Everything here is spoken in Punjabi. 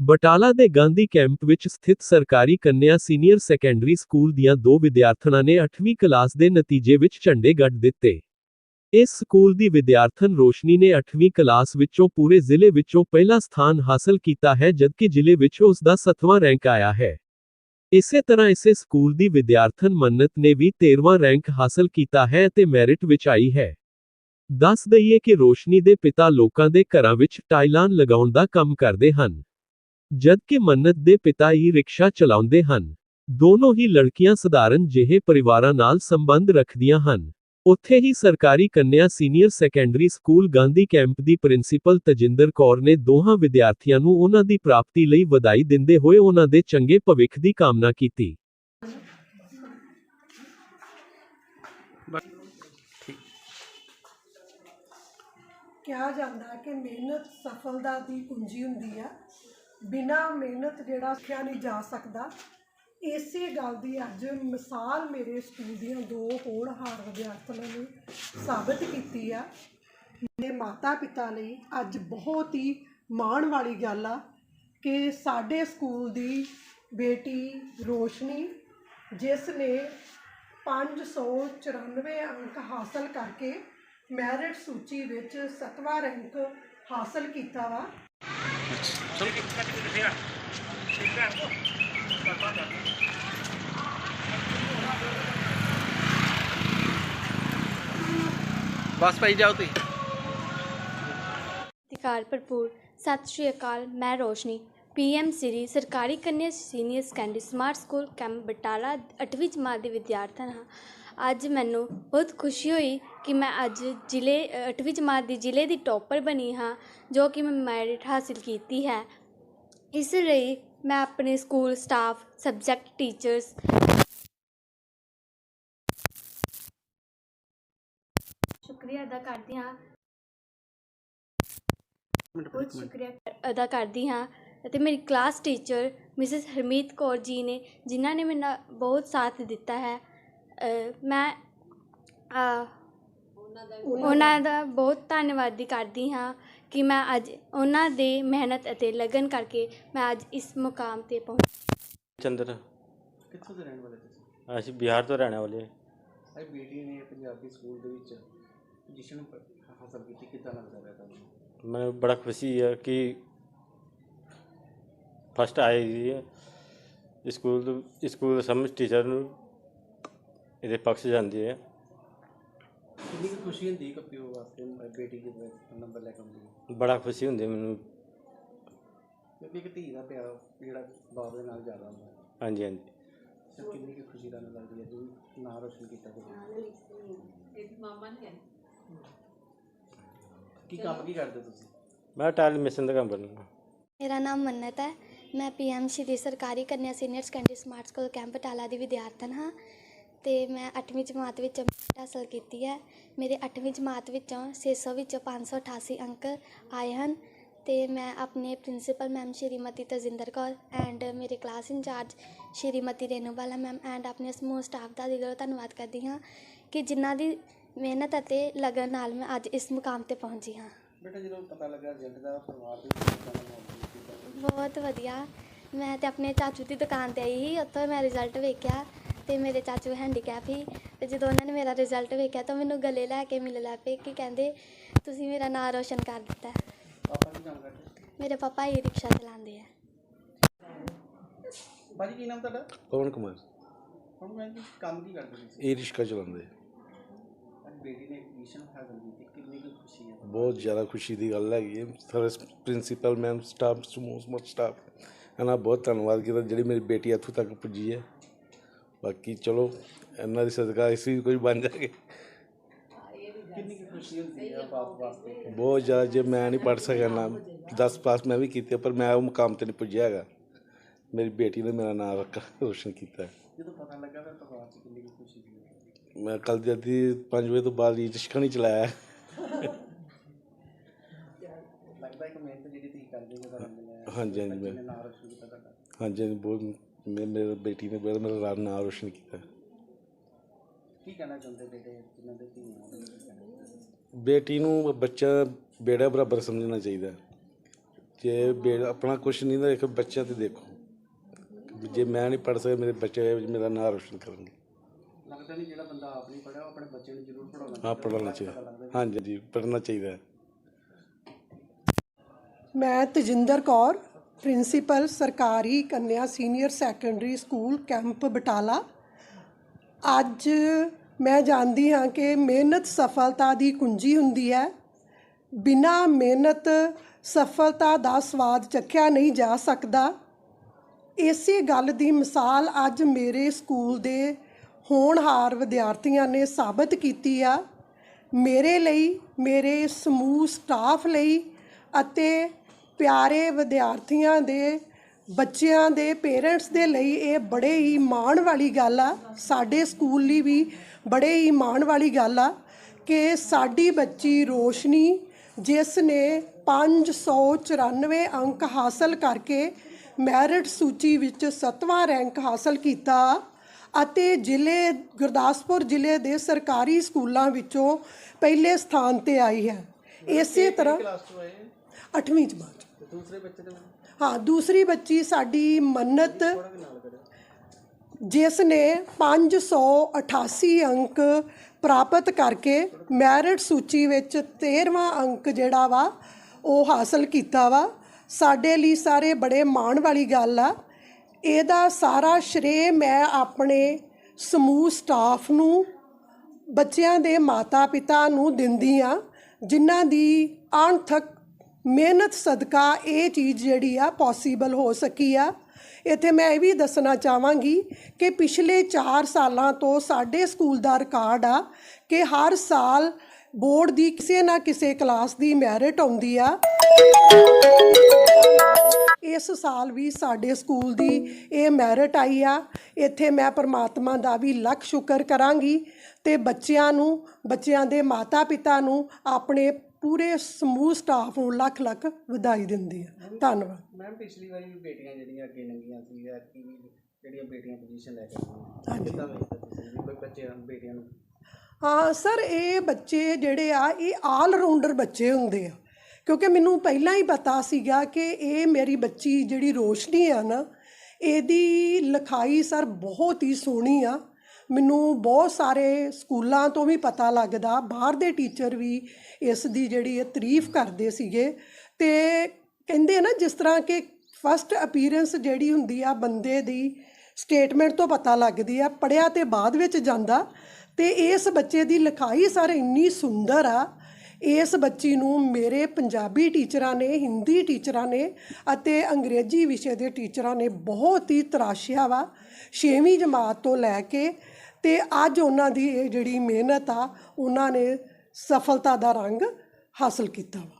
ਬਟਾਲਾ ਦੇ ਗਾਂਧੀ ਕੈਂਪ ਵਿੱਚ ਸਥਿਤ ਸਰਕਾਰੀ ਕੰਨਿਆ ਸੀਨੀਅਰ ਸੈਕੰਡਰੀ ਸਕੂਲ ਦੀਆਂ ਦੋ ਵਿਦਿਆਰਥਣਾਂ ਨੇ 8ਵੀਂ ਕਲਾਸ ਦੇ ਨਤੀਜੇ ਵਿੱਚ ਝੰਡੇ ਗੱਡ ਦਿੱਤੇ। ਇਸ ਸਕੂਲ ਦੀ ਵਿਦਿਆਰਥਣ ਰੋਸ਼ਨੀ ਨੇ 8ਵੀਂ ਕਲਾਸ ਵਿੱਚੋਂ ਪੂਰੇ ਜ਼ਿਲ੍ਹੇ ਵਿੱਚੋਂ ਪਹਿਲਾ ਸਥਾਨ ਹਾਸਲ ਕੀਤਾ ਹੈ ਜਦਕਿ ਜ਼ਿਲ੍ਹੇ ਵਿੱਚ ਉਸ ਦਾ 7ਵਾਂ ਰੈਂਕ ਆਇਆ ਹੈ। ਇਸੇ ਤਰ੍ਹਾਂ ਇਸੇ ਸਕੂਲ ਦੀ ਵਿਦਿਆਰਥਣ ਮੰਨਤ ਨੇ ਵੀ 13ਵਾਂ ਰੈਂਕ ਹਾਸਲ ਕੀਤਾ ਹੈ ਅਤੇ ਮੈਰਿਟ ਵਿੱਚ ਆਈ ਹੈ। ਦੱਸ ਦਈਏ ਕਿ ਰੋਸ਼ਨੀ ਦੇ ਪਿਤਾ ਲੋਕਾਂ ਦੇ ਘਰਾਂ ਵਿੱਚ ਟਾਈਲਾਂ ਲਗਾਉਣ ਦਾ ਕੰਮ ਕਰਦੇ ਹਨ। ਜਦਕਿ ਮੰਨਤ ਦੇ ਪਿਤਾ ਹੀ ਰਿਕਸ਼ਾ ਚਲਾਉਂਦੇ ਹਨ, ਦੋਨੋਂ ਹੀ ਲੜਕੀਆਂ ਸਧਾਰਨ ਜਿਹੇ ਪਰਿਵਾਰਾਂ ਨਾਲ ਸੰਬੰਧ ਰੱਖਦੀਆਂ ਹਨ। ਉੱਥੇ ਹੀ ਸਰਕਾਰੀ ਕੰਨਿਆ senior secondary school Gandhi camp ਦੀ ਪ੍ਰਿੰਸੀਪਲ ਤਜਿੰਦਰ ਕੌਰ ਨੇ ਦੋਹਾਂ ਵਿਦਿਆਰਥੀਆਂ ਨੂੰ ਉਹਨਾਂ ਦੀ ਪ੍ਰਾਪਤੀ ਲਈ ਵਧਾਈ ਦਿੰਦੇ ਹੋਏ ਉਹਨਾਂ ਦੇ ਚੰਗੇ ਭਵਿੱਖ ਦੀ ਕਾਮਨਾ ਕੀਤੀ। ਕਿਹਾ ਜਾਂਦਾ ਕਿ ਮਿਹਨਤ ਸਫਲਤਾ ਦੀ ਕੁੰਜੀ ਹੁੰਦੀ ਆ। ਬਿਨਾ ਮਿਹਨਤ ਜਿਹੜਾ ਸਿੱਖਿਆ ਨਹੀਂ ਜਾ ਸਕਦਾ, ਇਸੇ ਗੱਲ ਦੀ ਅੱਜ ਮਿਸਾਲ ਮੇਰੇ ਸਕੂਲ ਦੀਆਂ ਦੋ ਹੋਣਹਾਰ ਵਿਦਿਆਰਥਣਾਂ ਨੇ ਸਾਬਤ ਕੀਤੀ ਆ। ਮੇਰੇ ਮਾਤਾ ਪਿਤਾ ਲਈ ਅੱਜ ਬਹੁਤ ਹੀ ਮਾਣ ਵਾਲੀ ਗੱਲ ਆ ਕਿ ਸਾਡੇ ਸਕੂਲ ਦੀ ਬੇਟੀ ਰੋਸ਼ਨੀ, ਜਿਸ ਨੇ 594 ਅੰਕ ਹਾਸਲ ਕਰਕੇ ਮੈਰਿਟ ਸੂਚੀ ਵਿੱਚ 7ਵਾਂ ਰੈਂਕ ਹਾਸਲ ਕੀਤਾ ਵਾ ਬਸ ਭਾਈ ਜਾਓ ਤੁਸੀਂ। ਅਧਿਕਾਰ ਭਰਪੂਰ, ਸਤਿ ਸ਼੍ਰੀ ਅਕਾਲ, ਮੈਂ ਰੋਸ਼ਨੀ। ਪੀਐਮ ਸਿਰੀ ਸਰਕਾਰੀ ਕੰਨਿਆ senior secondary smart school camp Batala 8ਵੀਂ ਜਮਾਤ ਦੇ ਵਿਦਿਆਰਥਣ ਹਾਂ। ਅੱਜ ਮੈਨੂੰ ਬਹੁਤ ਖੁਸ਼ੀ ਹੋਈ ਕਿ ਮੈਂ ਅੱਜ ਜ਼ਿਲ੍ਹੇ 8ਵੀਂ ਜਮਾਤ ਦੀ ਜ਼ਿਲ੍ਹੇ ਦੀ ਟੌਪਰ ਬਣੀ ਹਾਂ ਜੋ ਕਿ ਮੈਂ ਮੈਰਿਟ ਹਾਸਿਲ ਕੀਤੀ ਹੈ। ਇਸ ਲਈ ਮੈਂ ਆਪਣੇ ਸਕੂਲ ਸਟਾਫ ਸਬਜੈਕਟ ਟੀਚਰਸ ਸ਼ੁਕਰੀਆ ਅਦਾ ਕਰਦੀ ਹਾਂ। ਬਹੁਤ ਸ਼ੁਕਰੀਆ ਅਦਾ ਕਰਦੀ ਹਾਂ ਅਤੇ ਮੇਰੀ class teacher Mrs Harmeet Kaur ji ਨੇ ਜਿਨ੍ਹਾਂ ਨੇ ਮੇਰਾ ਬਹੁਤ ਸਾਥ ਦਿੱਤਾ ਹੈ। ਮੈਂ ਉਹਨਾਂ ਦਾ ਬਹੁਤ ਧੰਨਵਾਦੀ ਕਰਦੀ ਹਾਂ ਕਿ ਮੈਂ ਅੱਜ ਉਹਨਾਂ ਦੇ ਮਿਹਨਤ ਅਤੇ ਲਗਨ ਕਰਕੇ ਮੈਂ ਅੱਜ ਇਸ ਮੁਕਾਮ ਤੇ ਪਹੁੰਚੀ ਚੰਦਰ। ਕਿੱਥੋਂ ਦੇ ਰਹਿਣ ਵਾਲੇ ਤੁਸੀਂ? ਅਸੀਂ ਬਿਹਾਰ ਤੋਂ ਰਹਿਣ ਵਾਲੇ ਹਾਂ। ਅੱਜ ਬੇਟੀ ਨੇ ਪੰਜਾਬੀ ਸਕੂਲ ਦੇ ਵਿੱਚ ਪੋਜੀਸ਼ਨ ਹਾਸਲ ਕੀਤੀ। ਕਿੱਦਾਂ ਲੱਗਦਾ ਪਿਆ ਤੁਹਾਨੂੰ? ਮੈਨੂੰ ਬੜਾ ਖੁਸ਼ੀ ਹੈ ਕਿ ਫਸਟ ਆਈ ਜੀ। ਹੈ ਸਕੂਲ ਤੋਂ ਸਕੂਲ ਸਮਝ ਟੀਚਰ ਨੂੰ ਇਹਦੇ ਪਕਸ਼ ਜਾਂਦੀ ਹੈ। ਕਿੰਨੀ ਕੁ ਖੁਸ਼ੀ ਹੁੰਦੀ ਕਿ ਪਿਓ ਵਾਸਤੇ? ਬੇਟੀ ਜਦੋਂ ਨੰਬਰ ਲੈ ਕੇ ਆਉਂਦੀ ਹੈ? ਬੜਾ ਖੁਸ਼ੀ ਹੁੰਦੀ ਹੈ ਮੈਨੂੰ। ਕਿਉਂਕਿ ਇੱਕ ਧੀ ਦਾ ਪਿਆਰ ਜਿਹੜਾ ਬਾਪ ਦੇ ਨਾਲ ਜ਼ਿਆਦਾ ਹੁੰਦਾ ਹੈ। ਹਾਂਜੀ ਹਾਂਜੀ। ਕਿੰਨੀ ਕੁ ਖੁਸ਼ੀ ਦਾ ਲੱਗਦੀ ਹੈ? ਜੋ ਨਾਂ ਰੋਸ਼ਨ ਕੀਤਾ ਤੁਸੀਂ ਕੀ ਕੰਮ ਕੀ ਕਰਦੇ ਤੁਸੀਂ? ਮੈਂ ਟਾਇਲ ਮਿਸ਼ਨ ਦਾ ਕੰਮ ਕਰਨਾ ਮੇਰਾ ਨਾਮ ਮੰਨਤ ਹੈ। ਮੈਂ ਪੀਐਮ ਸ਼੍ਰੀ ਸਰਕਾਰੀ ਕੰਨਿਆ senior secondary smart school camp Batala ਦੀ ਵਿਦਿਆਰਥਣ ਹਾਂ। ਤੇ ਮੈਂ 8ਵੀਂ ਜਮਾਤ ਵਿੱਚ ਹਾਸਲ ਕੀਤੀ ਹੈ। ਮੇਰੇ 8ਵੀਂ ਜਮਾਤ ਵਿੱਚੋਂ 600 ਵਿੱਚੋਂ 588 ਅੰਕ ਆਏ ਹਨ ਤੇ ਮੈਂ ਆਪਣੇ principal ma'am Shrimati Tajinder Kaur and ਮੇਰੇ class incharge Shrimati Renu Bala ma'am and ਆਪਣੇ ਸਮੂਹ ਸਟਾਫ ਦਾ ਦਿਲੋਂ ਧੰਨਵਾਦ ਕਰਦੀ ਹਾਂ ਕਿ ਜਿਨ੍ਹਾਂ ਦੀ ਮਿਹਨਤ ਅਤੇ ਲਗਨ ਨਾਲ ਮੈਂ ਅੱਜ ਇਸ ਮੁਕਾਮ ਤੇ ਪਹੁੰਚੀ ਹਾਂ। ਬੇਟਾ ਜਦੋਂ ਪਤਾ ਲੱਗਾ ਰਿਜ਼ਲਟ ਦਾ ਪਰਿਵਾਰ ਦੇ ਵਿੱਚ ਕਿੱਦਾਂ ਦਾ ਮਾਹੌਲ ਸੀ ਕਿੱਦਾਂ ਬਹੁਤ ਵਧੀਆ। ਮੈਂ ਤੇ ਆਪਣੇ ਚਾਚੂ ਦੀ ਦੁਕਾਨ ਤੇ ਆਈ ਸੀ ਉੱਥੋਂ ਮੈਂ ਰਿਜ਼ਲਟ ਵੇਖਿਆ ਤੇ ਮੇਰੇ ਚਾਚੂ ਹੈਂਡੀਕੈਪ ਸੀ ਤੇ ਜਦੋਂ ਉਹਨਾਂ ਨੇ ਮੇਰਾ ਰਿਜ਼ਲਟ ਵੇਖਿਆ ਤਾਂ ਮੈਨੂੰ ਗਲੇ ਲੈ ਕੇ ਮਿਲ ਲੈ ਪਏ ਕਿ ਕਹਿੰਦੇ ਤੁਸੀਂ ਮੇਰਾ ਨਾਮ ਰੋਸ਼ਨ ਕਰ ਦਿੱਤਾ। ਹੈ। ਪਾਪਾ ਕੀ ਕੰਮ ਕਰਦੇ ਮੇਰੇ ਪਾਪਾ ਹੀ ਰਿਕਸ਼ਾ ਚਲਾਉਂਦੇ ਆ। ਬਾਜੀ ਕੀ ਨਾਮ ਤੁਹਾਡਾ? ਪਵਨ ਕੁਮਾਰ? ਹੁਣ ਮੈਂ ਜੀ ਕੰਮ ਕੀ ਕਰਦੇ ਤੁਸੀਂ ਇਹ ਰਿਸ਼ਕਾ ਚਲਾਉਂਦੇ। ਅੱਜ ਬੇਟੀ ਨੇ ਪੋਜੀਸ਼ਨ ਹਾਸਲ ਕੀਤੀ ਕਿੰਨੀ ਕੁ ਖੁਸ਼ੀ ਹੈ ਬਹੁਤ ਜ਼ਿਆਦਾ ਖੁਸ਼ੀ ਦੀ ਗੱਲ ਹੈਗੀ ਹੈ। ਸਾਰੇ ਪ੍ਰਿੰਸੀਪਲ ਮੈਮ ਸਟਾਫ ਸਮੂਹ ਸਮੂਹ ਸਟਾਫ ਇਹਨਾਂ ਬਹੁਤ ਧੰਨਵਾਦ ਕੀਤਾ ਜਿਹੜੀ ਮੇਰੀ ਬੇਟੀ ਇੱਥੋਂ ਤੱਕ ਪੁੱਜੀ ਹੈ। ਬਾਕੀ ਚਲੋ ਇਹਨਾਂ ਦੀ ਸਦਕਾ ਅਸੀਂ ਵੀ ਕੋਈ ਬਣ ਜਾਗੇ। ਕਿੰਨੀ ਕੁ ਖੁਸ਼ੀ ਹੁੰਦੀ ਹੈ ਬਾਪ ਵਾਸਤੇ ਬਹੁਤ ਜ਼ਿਆਦਾ ਜੇ ਮੈਂ ਨਹੀਂ ਪੜ੍ਹ ਸਕਿਆ ਨਾ 10 ਪਾਸ ਮੈਂ ਵੀ ਕੀਤੇ ਪਰ ਮੈਂ ਉਹ ਮੁਕਾਮ ਤੇ ਨਹੀਂ ਪੁੱਜਿਆ ਹੈਗਾ। ਮੇਰੀ ਬੇਟੀ ਨੇ ਮੇਰਾ ਨਾਮ ਰੱਖਾ ਰੋਸ਼ਨ ਕੀਤਾ। ਹੈ। ਜਦੋਂ ਪਤਾ ਲੱਗਾ ਫਿਰ ਪਰਿਵਾਰ 'ਚ ਕਿੰਨੀ ਕੁ ਖੁਸ਼ੀ ਸੀ। ਮੈਂ ਕੱਲ ਜਦੀ 5 ਵਜੇ ਤੋਂ ਬਾਅਦ ਇਹ ਰਿਸ਼ਕਾ ਨਹੀਂ ਚਲਾਇਆ। ਲੱਗਦਾ ਹੈ ਕਿ ਮਿਹਨਤ ਜਿਹੜੀ ਤੁਸੀਂ ਕਰਦੇ ਹੋ ਉਹਦਾ ਰੰਗ ਲਿਆ ਹਾਂਜੀ ਹਾਂਜੀ ਹਾਂਜੀ ਹਾਂਜੀ ਬਹੁਤ ਮੇ- ਮੇਰੇ ਬੇਟੀ ਨੇ ਬਹੁਤ ਮੇਰਾ ਨਾਮ ਰੋਸ਼ਨ ਕੀਤਾ। ਕੀ ਕਹਿਣਾ ਚਾਹੁੰਦੇ ਬੇਟੇ? ਜਿਨ੍ਹਾਂ ਦੇ ਧੀਆਂ ਨੇ? ਬੇਟੀ ਨੂੰ ਬੱਚਾ ਬੇੜਾ ਬਰਾਬਰ ਸਮਝਣਾ ਚਾਹੀਦਾ। ਜੇ ਬੇ ਆਪਣਾ ਕੁਛ ਨਹੀਂ ਤਾਂ ਇੱਕ ਬੱਚਾ ਤੇ ਦੇਖੋ। ਜੇ ਮੈਂ ਨਹੀਂ ਪੜ੍ਹ ਸਕਦਾ ਮੇਰੇ ਬੱਚੇ ਮੇਰਾ ਨਾਂ ਰੋਸ਼ਨ ਕਰਨਗੇ। ਲੱਗਦਾ ਨਹੀਂ ਜਿਹੜਾ ਬੰਦਾ ਆਪ ਨਹੀਂ ਪੜਿਆ ਉਹ ਆਪਣੇ ਬੱਚੇ ਨੂੰ ਜ਼ਰੂਰ ਪੜਾਉਣਾ ਹਾਂ ਪੜ੍ਹਨਾ ਚਾਹੀਦਾ। ਹਾਂਜੀ ਜੀ ਪੜ੍ਹਨਾ ਚਾਹੀਦਾ। ਹੈ ਮੈਂ ਤਜਿੰਦਰ ਕੌਰ ਪ੍ਰਿੰਸੀਪਲ ਸਰਕਾਰੀ ਕੰਨਿਆ senior secondary school camp Batala. ਅੱਜ ਮੈਂ ਜਾਣਦੀ ਹਾਂ ਕਿ ਮਿਹਨਤ ਸਫਲਤਾ ਦੀ ਕੁੰਜੀ ਹੁੰਦੀ ਹੈ। ਬਿਨਾਂ ਮਿਹਨਤ ਸਫਲਤਾ ਦਾ ਸਵਾਦ ਚੱਖਿਆ ਨਹੀਂ ਜਾ ਸਕਦਾ। ਇਸੇ ਗੱਲ ਦੀ ਮਿਸਾਲ ਅੱਜ ਮੇਰੇ ਸਕੂਲ ਦੇ ਹੋਣਹਾਰ ਵਿਦਿਆਰਥੀਆਂ ਨੇ ਸਾਬਤ ਕੀਤੀ ਆ। ਮੇਰੇ ਲਈ, ਮੇਰੇ ਸਮੂਹ ਸਟਾਫ ਲਈ ਅਤੇ ਪਿਆਰੇ ਵਿਦਿਆਰਥੀਆਂ ਦੇ ਬੱਚਿਆਂ ਦੇ ਪੇਰੈਂਟਸ ਦੇ ਲਈ ਇਹ ਬੜੇ ਹੀ ਮਾਣ ਵਾਲੀ ਗੱਲ ਆ। ਸਾਡੇ ਸਕੂਲ ਲਈ ਵੀ ਬੜੇ ਹੀ ਮਾਣ ਵਾਲੀ ਗੱਲ ਆ ਕਿ ਸਾਡੀ ਬੱਚੀ ਰੋਸ਼ਨੀ ਜਿਸ ਨੇ 594 ਅੰਕ ਹਾਸਲ ਕਰਕੇ ਮੈਰਿਟ ਸੂਚੀ ਵਿੱਚ 7ਵਾਂ ਰੈਂਕ ਹਾਸਲ ਕੀਤਾ ਅਤੇ ਜ਼ਿਲ੍ਹੇ ਗੁਰਦਾਸਪੁਰ ਜ਼ਿਲ੍ਹੇ ਦੇ ਸਰਕਾਰੀ ਸਕੂਲਾਂ ਵਿੱਚੋਂ ਪਹਿਲੇ ਸਥਾਨ ਤੇ ਆਈ ਹੈ। ਇਸੇ ਤਰ੍ਹਾਂ ਕਲਾਸ ਤੋਂ ਆਏ? 8ਵੀਂ ਜਮਾਤ ਦੂਸਰੇ ਬੱਚੇ ਦੇ ਹਾਂ, ਦੂਸਰੀ ਬੱਚੀ ਸਾਡੀ ਮੰਨਤ ਥੋੜਾ ਵੀ ਨਾਲ ਕਰਿਓ ਜਿਸ ਨੇ 588 ਅੰਕ ਪ੍ਰਾਪਤ ਕਰਕੇ ਮੈਰਿਟ ਸੂਚੀ ਵਿੱਚ 13ਵਾਂ ਅੰਕ ਜਿਹੜਾ ਵਾ, ਉਹ ਹਾਸਲ ਕੀਤਾ ਵਾ। ਸਾਡੇ ਲਈ ਸਾਰੇ ਬੜੇ ਮਾਣ ਵਾਲੀ ਗੱਲ ਆ। ਇਹਦਾ ਸਾਰਾ ਸ਼੍ਰੇ ਮੈਂ ਆਪਣੇ ਸਮੂਹ ਸਟਾਫ ਨੂੰ, ਬੱਚਿਆਂ ਦੇ ਮਾਤਾ-ਪਿਤਾ ਨੂੰ ਦਿੰਦੀ ਆ, ਜਿਨ੍ਹਾਂ ਦੀ ਅਣਥਕ ਮਿਹਨਤ, ਸਦਕਾ ਇਹ ਚੀਜ਼ ਜਿਹੜੀ ਆ ਪੋਸੀਬਲ ਹੋ ਸਕੀ ਆ। ਇੱਥੇ ਮੈਂ ਇਹ ਵੀ ਦੱਸਣਾ ਚਾਹਾਂਗੀ ਕਿ ਪਿਛਲੇ 4 ਸਾਲਾਂ ਤੋਂ ਸਾਡੇ ਸਕੂਲ ਦਾ ਰਿਕਾਰਡ ਆ ਕਿ ਹਰ ਸਾਲ ਬੋਰਡ ਦੀ ਕਿਸੇ ਨਾ ਕਿਸੇ ਕਲਾਸ ਦੀ ਮੈਰਿਟ ਆਉਂਦੀ ਆ। ਇਸ ਸਾਲ ਵੀ ਸਾਡੇ ਸਕੂਲ ਦੀ ਇਹ ਮੈਰਿਟ ਆਈ ਆ। ਇੱਥੇ ਮੈਂ ਪਰਮਾਤਮਾ ਦਾ ਵੀ ਲੱਖ ਸ਼ੁਕਰ ਕਰਾਂਗੀ ਤੇ ਬੱਚਿਆਂ ਨੂੰ, ਬੱਚਿਆਂ ਦੇ ਮਾਤਾ-ਪਿਤਾ ਨੂੰ, ਆਪਣੇ ਪੂਰੇ ਸਮੂਹ ਸਟਾਫ ਨੂੰ ਲੱਖ ਲੱਖ ਵਧਾਈ ਦਿੰਦੀ ਆ। ਧੰਨਵਾਦ। ਮੈਮ ਪਿਛਲੀ ਵਾਰੀ ਵੀ ਬੇਟੀਆਂ ਜਿਹੜੀਆਂ ਅੱਗੇ ਲੰਗੀਆਂ ਸੀ ਐਤਕੀ ਵੀ ਜਿਹੜੀਆਂ ਬੇਟੀਆਂ ਪੋਜੀਸ਼ਨ ਲੈ ਕੇ ਆਈਆਂ ਕਿੱਦਾਂ ਵੇਖਦੇ ਤੁਸੀਂ ਵੀ ਕੋਈ ਬੱਚੇ ਬੇਟੀਆਂ ਨੂੰ? ਹਾਂ ਸਰ ਇਹ ਬੱਚੇ ਜਿਹੜੇ ਆ ਇਹ ਆਲ ਰਾਊਂਡਰ ਬੱਚੇ ਹੁੰਦੇ ਆ। ਕਿਉਂਕਿ ਮੈਨੂੰ ਪਹਿਲਾਂ ਹੀ ਪਤਾ ਸੀਗਾ ਕਿ ਇਹ ਮੇਰੀ ਬੱਚੀ ਜਿਹੜੀ ਰੋਸ਼ਨੀ ਆ ਨਾ ਇਹਦੀ ਲਿਖਾਈ ਸਰ ਬਹੁਤ ਹੀ ਸੋਹਣੀ ਆ। ਮੈਨੂੰ ਬਹੁਤ ਸਾਰੇ ਸਕੂਲਾਂ ਤੋਂ ਵੀ ਪਤਾ ਲੱਗਦਾ, ਬਾਹਰ ਦੇ ਟੀਚਰ ਵੀ ਇਸ ਦੀ ਜਿਹੜੀ ਹੈ ਤਾਰੀਫ ਕਰਦੇ ਸੀਗੇ। ਤੇ ਕਹਿੰਦੇ ਨਾ, ਜਿਸ ਤਰ੍ਹਾਂ ਕਿ ਫਸਟ ਅਪੀਅਰੈਂਸ ਜਿਹੜੀ ਹੁੰਦੀ ਆ ਬੰਦੇ ਦੀ ਸਟੇਟਮੈਂਟ ਤੋਂ ਪਤਾ ਲੱਗਦੀ ਆ ਪੜਿਆ ਤੇ ਬਾਅਦ ਵਿੱਚ ਜਾਂਦਾ। ਤੇ ਇਸ ਬੱਚੇ ਦੀ ਲਿਖਾਈ ਸਰ ਇੰਨੀ ਸੁੰਦਰ ਆ ਇਸ ਬੱਚੀ ਨੂੰ ਮੇਰੇ ਪੰਜਾਬੀ ਟੀਚਰਾਂ ਨੇ, ਹਿੰਦੀ ਟੀਚਰਾਂ ਨੇ ਅਤੇ ਅੰਗਰੇਜ਼ੀ ਵਿਸ਼ੇ ਦੇ ਟੀਚਰਾਂ ਨੇ ਬਹੁਤ ਹੀ ਤਰਾਸ਼ਿਆ ਵਾ। 6ਵੀਂ ਜਮਾਤ ਤੋਂ ਲੈ ਕੇ ਤੇ ਅੱਜ ਉਹਨਾਂ ਦੀ ਇਹ ਜਿਹੜੀ ਮਿਹਨਤ ਆ, ਉਹਨਾਂ ਨੇ ਸਫਲਤਾ ਦਾ ਰੰਗ ਹਾਸਲ ਕੀਤਾ ਵਾ।